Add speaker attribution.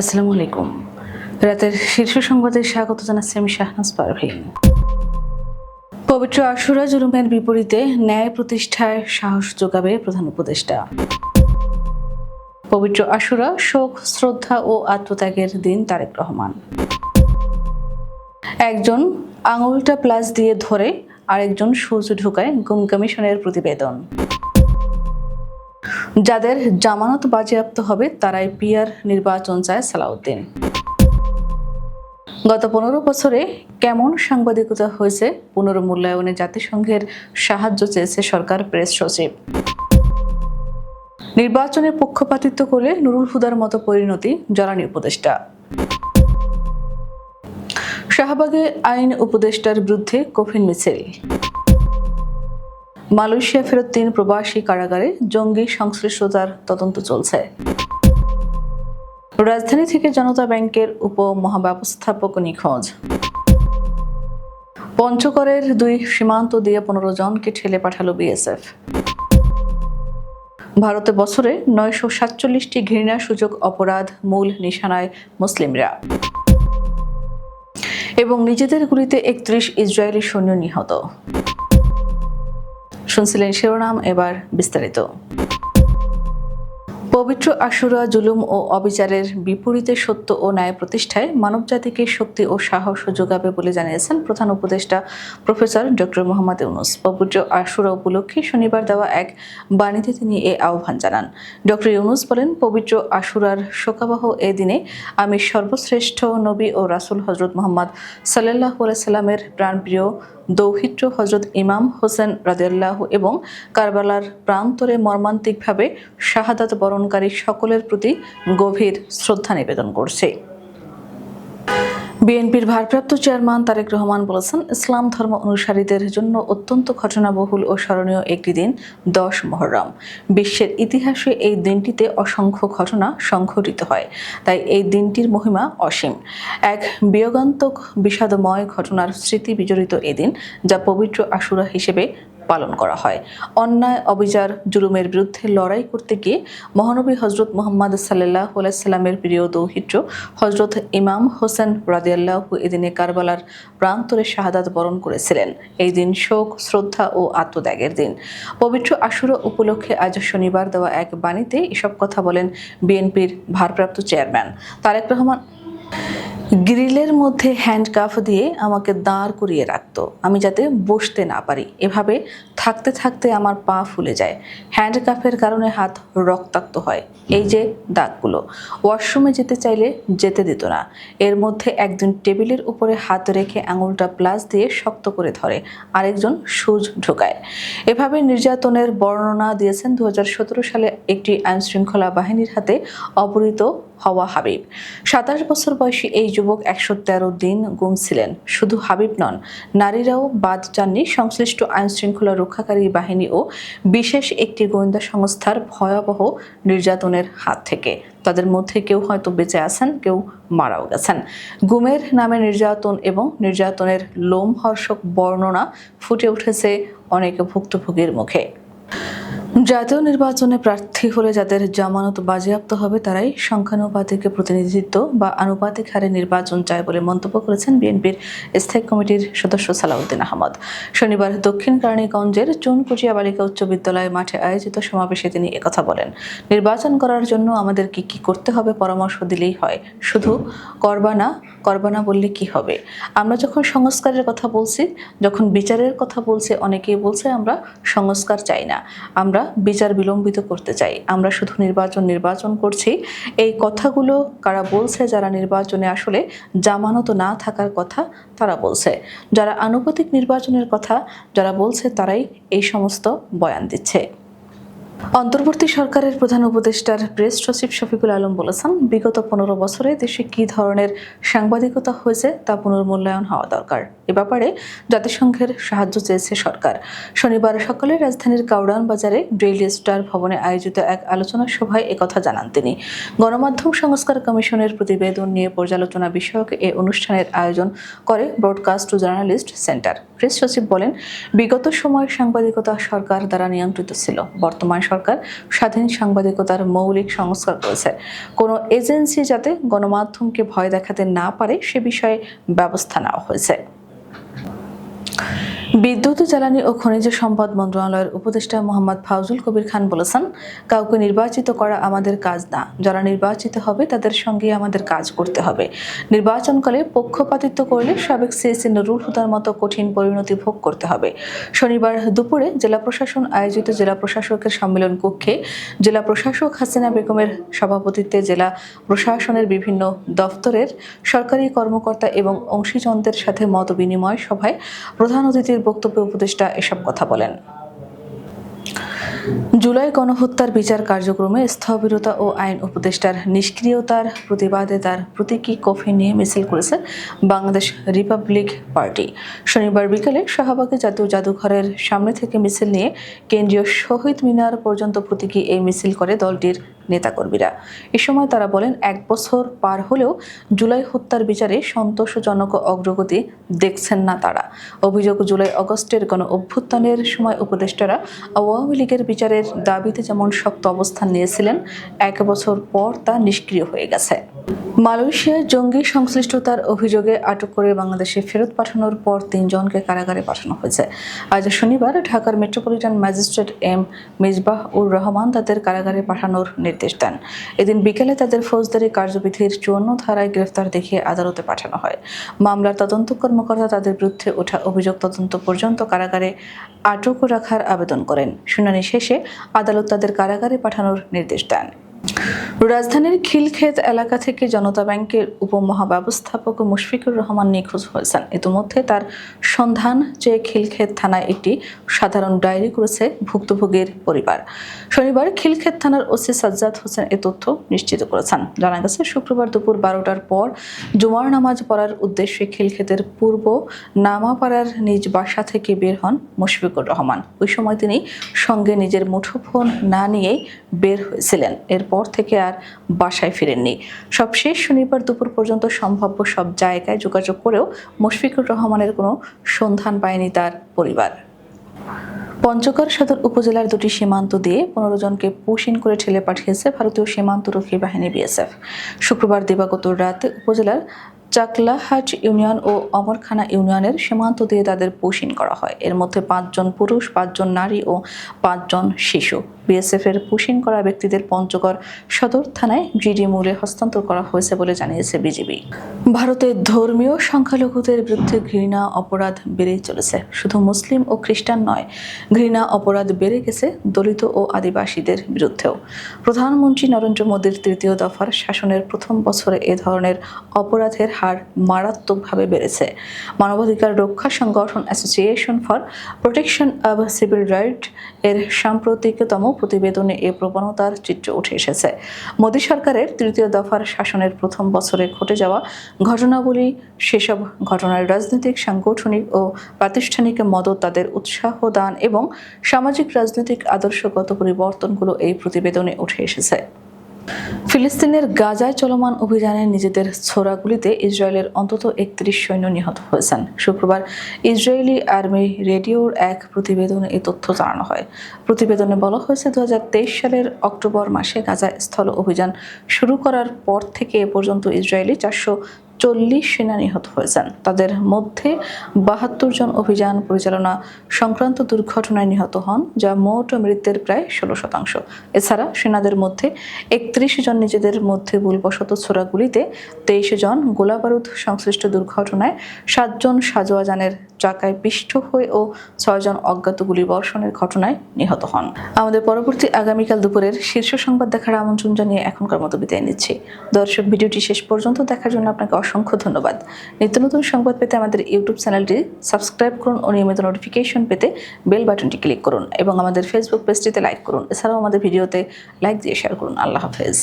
Speaker 1: আসসালামু আলাইকুম। রাতের শীর্ষ সংবাদে স্বাগত জানাচ্ছি আমি শাহনাজ পারভিন পবিত্র আশুরা জুলুমের বিপরীতে ন্যায় প্রতিষ্ঠায় সাহস যোগাবে প্রধান উপদেষ্টা। পবিত্র আশুরা, শোক, শ্রদ্ধা ও আত্মত্যাগের দিন তারেক রহমান। একজন আঙুলটা প্লাস দিয়ে ধরে আরেকজন সূর্য ঢুকায় গুম কমিশনের প্রতিবেদন। যাদের জামানত বাজেয়াপ্ত হবে, তারাই পিয়ার নির্বাচন চায় সালাউদ্দিন। গত পনেরো বছরে কেমন সাংবাদিকতা হয়েছে, পুনর্মূল্যায়নে জাতিসংঘের সাহায্য চেয়েছে সরকার প্রেস সচিব। নির্বাচনে পক্ষপাতিত্ব করলে নুরুল হুদার মতো পরিণতি জ্বালানি উপদেষ্টা। শাহবাগে আইন উপদেষ্টার বিরুদ্ধে কফিন মিছিল। মালয়েশিয়া ফেরত তিন প্রবাসী কারাগারে জঙ্গি সংশ্লিষ্টতার তদন্ত চলছে। রাজধানী থেকে জনতা ব্যাংকের উপ মহাব্যবস্থাপক নিখোঁজ। পঞ্চগড়ের দুই সীমান্ত দিয়ে পনেরো জনকে ঠেলে পাঠালো বিএসএফ। ভারতে বছরে নয়শো সাতচল্লিশটি ঘৃণা সূচক অপরাধ মূল নিশানায় মুসলিমরা। এবং নিজেদের গুলিতে একত্রিশ ইসরায়েলি সৈন্য নিহত। শুনছিলেন শিরোনাম, এবার বিস্তারিত। পবিত্র আশুরা জুলুম ও অবিচারের বিপরীতে সত্য ও ন্যায় প্রতিষ্ঠায় মানবজাতিকে শক্তি ও সাহস যোগাবে বলে জানিয়েছেন প্রধান উপদেষ্টা প্রফেসর ডক্টর মোহাম্মদ ইউনুস। পবিত্র আশুরা উপলক্ষে শনিবার দেওয়া এক বাণীতে তিনি এ আহ্বান জানান। ডক্টর ইউনুস বলেন, পবিত্র আশুরার শোকাবহ এ দিনে আমি সর্বশ্রেষ্ঠ নবী ও রাসুল হজরত মোহাম্মদ সাল্লাহ সাল্লামের প্রাণপ্রিয় দৌহিত্র হজরত ইমাম হোসেন রাদিয়াল্লাহ এবং কারবালার প্রান্তরে মর্মান্তিকভাবে শাহাদাত বরণকারী সকলের প্রতি গভীর শ্রদ্ধা নিবেদন করছে। বিএনপির ভারপ্রাপ্ত চেয়ারম্যান তারেক রহমান বলেছেন, ইসলাম ধর্ম অনুসারীদের জন্য অত্যন্ত ঘটনাবহুল ও স্মরণীয় একটি দিন, দশ মহরম। বিশ্বের ইতিহাসে এই দিনটিতে অসংখ্য ঘটনা সংঘটিত হয়, তাই এই দিনটির মহিমা অসীম। এক বিয়োগান্তক বিষাদময় ঘটনার স্মৃতি বিজড়িত এদিন যা পবিত্র আশুরা হিসেবে পালন করা হয়। অন্যায়, অবিচার, জুলুমের বিরুদ্ধে লড়াই করতে গিয়ে মহানবী হজরত মোহাম্মদ সাল্লাহ সাল্লামের প্রিয় দৌহিত্র হজরত ইমাম হোসেন রাদিয়াল্লাহ এদিনে কারবালার প্রান্তরে শাহাদাত বরণ করেছিলেন। এই দিন শোক, শ্রদ্ধা ও আত্মত্যাগের দিন। পবিত্র আশুরা উপলক্ষে আজ শনিবার দেওয়া এক বাণীতে এসব কথা বলেন বিএনপির ভারপ্রাপ্ত চেয়ারম্যান তারেক রহমান। গ্রিলের মধ্যে হ্যান্ডকাফ দিয়ে আমাকে দাঁড় করিয়ে রাখতো। আমি যাতে বসতে না পারি। এভাবে থাকতে থাকতে আমার পা ফুলে যায়। হ্যান্ডকাফের কারণে হাত রক্তাক্ত হয়। এই যে দাগগুলো। ওয়াশরুমে যেতে চাইলে যেতে দিত না। এর মধ্যে একজন টেবিলের উপরে হাত রেখে আঙুলটা প্লাস দিয়ে শক্ত করে ধরে। আরেকজন সুজ ঢোকায়। এভাবে নির্যাতনের বর্ণনা দিয়েছেন দু হাজার সতেরো সালে একটি আইনশৃঙ্খলা বাহিনীর হাতে অপহৃত হওয়া হাবিব। সাতাশ বছর বয়সী এই যুবক একশো তেরো দিন গুম ছিলেন শুধু হাবিব নন, নারীরাও বাদ যাননি সংশ্লিষ্ট আইন শৃঙ্খলা রক্ষাকারী বাহিনী ও বিশেষ একটি গোয়েন্দা সংস্থার ভয়াবহ নির্যাতনের হাত থেকে। তাদের মধ্যে কেউ হয়তো বেঁচে আছেন, কেউ মারাও গেছেন। গুমের নামে নির্যাতন এবং নির্যাতনের লোমহর্ষক বর্ণনা ফুটে উঠেছে অনেক ভুক্তভোগীর মুখে। জাতীয় নির্বাচনে প্রার্থী হলে যাদের জামানত বাজেয়াপ্ত হবে, তারাই সংখ্যানুপাতিক প্রতিনিধিত্ব বা আনুপাতিক হারে নির্বাচন চায় বলে মন্তব্য করেছেন বিএনপির স্থায়ী কমিটির সদস্য সালাউদ্দিন আহমদ। শনিবার দক্ষিণ কারণীগঞ্জের চুনকুচিয়া বালিকা উচ্চ বিদ্যালয় মাঠে আয়োজিত সমাবেশে তিনি একথা বলেন, নির্বাচন করার জন্য আমাদের কি কি করতে হবে পরামর্শ দিলেই হয়। শুধু করবানা করবানা বললে কি হবে? আমরা যখন সংস্কারের কথা বলছি, যখন বিচারের কথা বলছে, অনেকেই বলছে আমরা সংস্কার চাই না। আমরা বিচার বিলম্বিত করতে চাই। আমরা শুধু নির্বাচন নির্বাচন করছি। এই কথাগুলো কারা বলছে, যারা নির্বাচনে আসলে জামানত না থাকার কথা তারা বলছে। যারা আনুপাতিক নির্বাচনের কথা যারা বলছে তারাই এই সমস্ত বয়ান দিচ্ছে। অন্তর্বর্তী সরকারের প্রধান উপদেষ্টার প্রেস সচিব শফিকুল আলম বলেছেন, বিগত পনেরো বছরে দেশে কি ধরনের সাংবাদিকতা হয়েছে তা পুনর্মূল্যায়ন হওয়া দরকার। এ ব্যাপারে জাতিসংঘের সাহায্য চেয়েছে সরকার। শনিবার সকালে রাজধানীর কাউরান বাজারে ডেইলি স্টার ভবনে আয়োজিত এক আলোচনা সভায় একথা জানান তিনি। গণমাধ্যম সংস্কার কমিশনের প্রতিবেদন নিয়ে পর্যালোচনা বিষয়ক এ অনুষ্ঠানের আয়োজন করে broadcast to journalist centre. Press সচিব বলেন, বিগত সময় সাংবাদিকতা সরকার দ্বারা নিয়ন্ত্রিত ছিল। বর্তমান সরকার স্বাধীন সাংবাদিকতার মৌলিক সংস্কার করেছে। কোনো এজেন্সি যাতে গণমাধ্যমকে ভয় দেখাতে না পারে সে বিষয়ে ব্যবস্থা নেওয়া হয়েছে। বিদ্যুৎ, জ্বালানি ও খনিজ সম্পদ মন্ত্রণালয়ের উপদেষ্টা মোহাম্মদ ফাউজুল কবির খান বলেছেন, কাউকে নির্বাচিত করা আমাদের কাজ না। যারা নির্বাচিত হবে, তাদের সঙ্গে আমাদের কাজ করতে হবে। নির্বাচনকালে পক্ষপাতিত্ব করলে সাবেক সিএসি নুরুল হুদার মতো কঠিন পরিণতি ভোগ করতে হবে। শনিবার দুপুরে জেলা প্রশাসন আয়োজিত জেলা প্রশাসকের সম্মেলন কক্ষে জেলা প্রশাসক হাসিনা বেগমের সভাপতিত্বে জেলা প্রশাসনের বিভিন্ন দফতরের সরকারি কর্মকর্তা এবং অংশীজনদের সাথে মত বিনিময় সভায় প্রধান অতিথির বক্তব্যে উপদেষ্টা এসব কথা বলেন। জুলাই গণহত্যার বিচার কার্যক্রমে স্থবিরতা ও আইন উপদেষ্টার নিষ্ক্রিয়তার প্রতিবাদে তার প্রতীকী কফি নিয়ে মিছিল করেছে বাংলাদেশ রিপাবলিক পার্টি। শনিবার বিকেলে শাহবাগে জাতীয় জাদুঘরের সামনে থেকে মিছিল নিয়ে কেন্দ্রীয় শহীদ মিনার পর্যন্ত প্রতীকী এই মিছিল করে দলটির নেতাকর্মীরা। এ সময় তারা বলেন, এক বছর পার হলেও জুলাই হত্যার বিচারে সন্তোষজনক অগ্রগতি দেখছেন না তারা। অভিযোগ, জুলাই অগস্টের গণ অভ্যুত্থানের সময় উপদেষ্টারা আওয়ামী লীগের বিচারের দাবিতে যেমন শক্ত অবস্থান নিয়েছিলেন, এক বছর পর তা নিষ্ক্রিয় হয়ে গেছে। মালয়েশিয়ায় জঙ্গি সংশ্লিষ্টতার অভিযোগে আটক করে বাংলাদেশে ফেরত পাঠানোর পর তিনজনকে কারাগারে পাঠানো হয়েছে। আজ শনিবার ঢাকার metropolitan magistrate M Misbah ur Rahman তাদের কারাগারে পাঠানোর নির্দেশ দেন। এদিন বিকেলে তাদের ফৌজদারি কার্যবিধির চুয়ান্ন ধারায় গ্রেফতার দেখিয়ে আদালতে পাঠানো হয়। মামলার তদন্ত কর্মকর্তা তাদের বিরুদ্ধে ওঠা অভিযোগ তদন্ত পর্যন্ত কারাগারে আটক রাখার আবেদন করেন। শুনানি শেষে আদালত তাদের কারাগারে পাঠানোর নির্দেশ দেন। রাজধানীর খিলক্ষেত এলাকা থেকে জনতা ব্যাংকের উপমহাব্যবস্থাপক মুশফিকুর রহমান নিখোঁজ হয়েছেন। ইতিমধ্যে তার সন্ধান যে খিলক্ষেত থানায় একটি সাধারণ ডায়েরি করেছে ভুক্তভোগীর পরিবার। শনিবার খিলক্ষেত থানার ওসি সাজ্জাদ হোসেন এ তথ্য নিশ্চিত করেছেন। জানা গেছে, শুক্রবার দুপুর বারোটার পর জুমার নামাজ পড়ার উদ্দেশ্যে খিলক্ষেতের পূর্ব নামাপাড়ার নিজ বাসা থেকে বের হন মুশফিকুর রহমান। ওই সময় তিনি সঙ্গে নিজের মুঠোফোন না নিয়েই বের হয়েছিলেন। এরপর থেকে আর বাসায় ফিরেননি। সবশেষ শনিবার দুপুর পর্যন্ত সম্ভাব্য সব জায়গায় যোগাযোগ করেও মুশফিকুর রহমানের কোনো সন্ধান পায়নি তার পরিবার। পঞ্চগড় সদর উপজেলার দুটি সীমান্ত দিয়ে পনেরো জনকে পুশিন করে ঠেলে পাঠিয়েছে ভারতীয় সীমান্তরক্ষী বাহিনী বিএসএফ। শুক্রবার দিবাগত রাতে উপজেলার চাকলাহাট ইউনিয়ন ও অমরখানা ইউনিয়নের সীমান্ত দিয়ে তাদের পুশিন করা হয়। এর মধ্যে পাঁচজন পুরুষ, পাঁচজন নারী ও পাঁচজন শিশু। বিএসএফ এর পুশিন করা ব্যক্তিদের পঞ্চগড় সদর থানায় জিডি মোড়ে হস্তান্তর করা হয়েছে বলে জানিয়েছে বিজিবি। ভারতে ধর্মীয় সংখ্যালঘুদের বিরুদ্ধে ঘৃণা, অপরাধ বেড়েই চলেছে। শুধু মুসলিম ও খ্রিস্টান নয়, ঘৃণা, অপরাধ বেড়ে গেছে দলিত ও আদিবাসীদের বিরুদ্ধেও। প্রধানমন্ত্রী নরেন্দ্র মোদীর তৃতীয় দফার শাসনের প্রথম বছরে এ ধরনের অপরাধের হার মারাত্মকভাবে বেড়েছে। মানবাধিকার রক্ষা সংগঠন association for protection of civil right এর সাম্প্রতিকতম প্রতিবেদনে এ প্রবণতার চিত্র উঠে এসেছে। মোদী সরকারের তৃতীয় দফার শাসনের প্রথম বছরে ঘটে যাওয়া ঘটনাবলী, সেসব ঘটনার রাজনৈতিক, সাংগঠনিক ও প্রাতিষ্ঠানিক মদত তাদের উৎসাহ দান এবং সামাজিক, রাজনৈতিক, আদর্শগত পরিবর্তনগুলো এই প্রতিবেদনে উঠে এসেছে। ফিলিস্তিনের গাজায় চলমান অভিযানে নিজেদের ছোড়াগুলিতে ইসরায়েলের অন্তত একত্রিশ সৈন্য নিহত হয়েছেন। শুক্রবার ইসরায়েলি আর্মি রেডিওর এক প্রতিবেদনে এই তথ্য জানানো হয়। প্রতিবেদনে বলা হয়েছে দু হাজার তেইশ সালের অক্টোবর মাসে গাজায় স্থল অভিযান শুরু করার পর থেকে এ পর্যন্ত ইসরায়েলি চারশো চল্লিশ সেনা নিহত হয়েছেন। তাদের মধ্যে বাহাত্তর জন অভিযান পরিচালনা সংক্রান্ত দুর্ঘটনায় নিহত হন, যা মোট মৃত্যুর প্রায় ষোলো শতাংশ। এছাড়া সেনাদের মধ্যে একত্রিশ জন নিজেদের মধ্যে ভুলবশত ছোড়া গুলিতে তেইশ জন গোলাবারুদ সংশ্লিষ্ট দুর্ঘটনায় সাতজন সাজোয়া যানের চাকায় পিষ্ট হয়ে ও ছয়জন অজ্ঞাত গুলি বর্ষণের ঘটনায় নিহত হন। আমাদের পরবর্তী আগামীকাল দুপুরের শীর্ষ সংবাদ দেখার আমন্ত্রণ জানিয়ে এখনকার মতো বিদায় নিচ্ছি। দর্শক, ভিডিওটি শেষ পর্যন্ত দেখার জন্য আপনাকে অসংখ্য ধন্যবাদ। নিত্য নতুন সংবাদ পেতে আমাদের ইউটিউব চ্যানেলটি সাবস্ক্রাইব করুন ও নিয়মিত নোটিফিকেশন পেতে বেল বাটনটি ক্লিক করুন এবং আমাদের ফেসবুক পেজটিতে লাইক করুন। এছাড়াও আমাদের ভিডিওতে লাইক দিয়ে শেয়ার করুন। আল্লাহ হাফেজ।